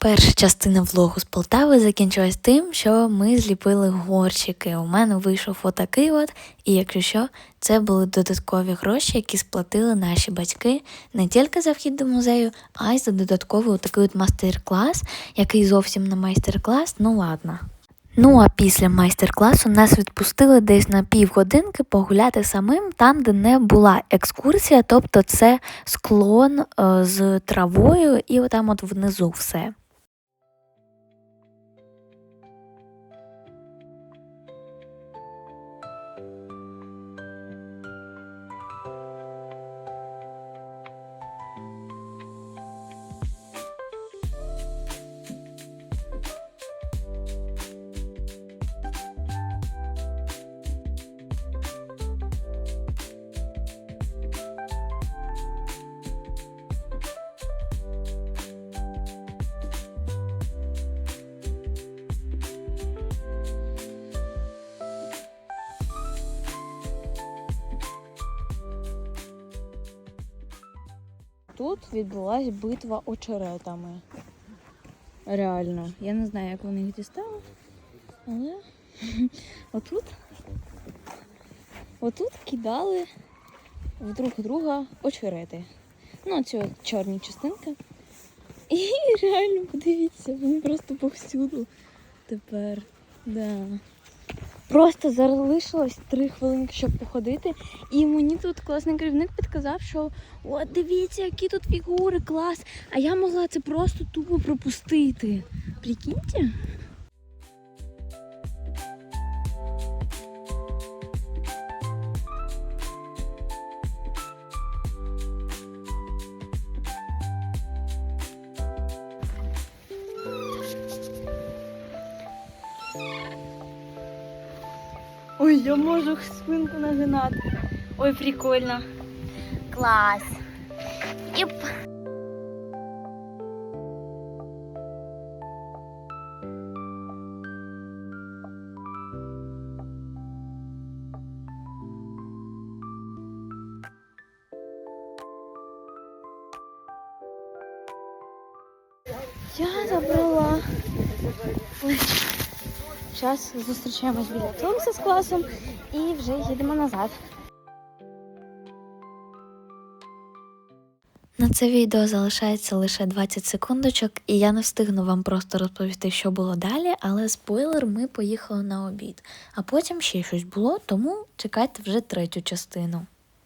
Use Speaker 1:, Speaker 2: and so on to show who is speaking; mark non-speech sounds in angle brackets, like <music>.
Speaker 1: Перша частина влогу з Полтави закінчилась тим, що ми зліпили горщики. У мене вийшов отакий от, і якщо що, це були додаткові гроші, які сплатили наші батьки не тільки за вхід до музею, а й за додатковий такий от майстер-клас, який зовсім не майстер-клас, ну ладно. Ну а після майстер-класу нас відпустили десь на півгодинки погуляти самим там, де не була екскурсія, тобто це склон е, з травою, і отам от внизу все.
Speaker 2: Тут відбулась битва очеретами. Реально. Я не знаю, як вони їх дістали, але <laughs> отут, отут кидали в друг друга очерети. Ну, ці чорні частинки. І <laughs> реально, подивіться, вони просто повсюду тепер. Да. Просто залишилось три хвилинки, щоб походити. І мені тут класний керівник підказав, що от дивіться, які тут фігури, клас. А я могла це просто тупо пропустити. Прикиньте? Ой, я можу спинку нагинати. Ой, прикольно. Клас. Єп. Я забрала. Зараз зустрічаємось біля Томса з класом і вже їдемо назад.
Speaker 1: На це відео залишається лише 20 секундочок, і я не встигну вам просто розповісти, що було далі, але спойлер, ми поїхали на обід. А потім ще щось було, тому чекайте вже третю частину.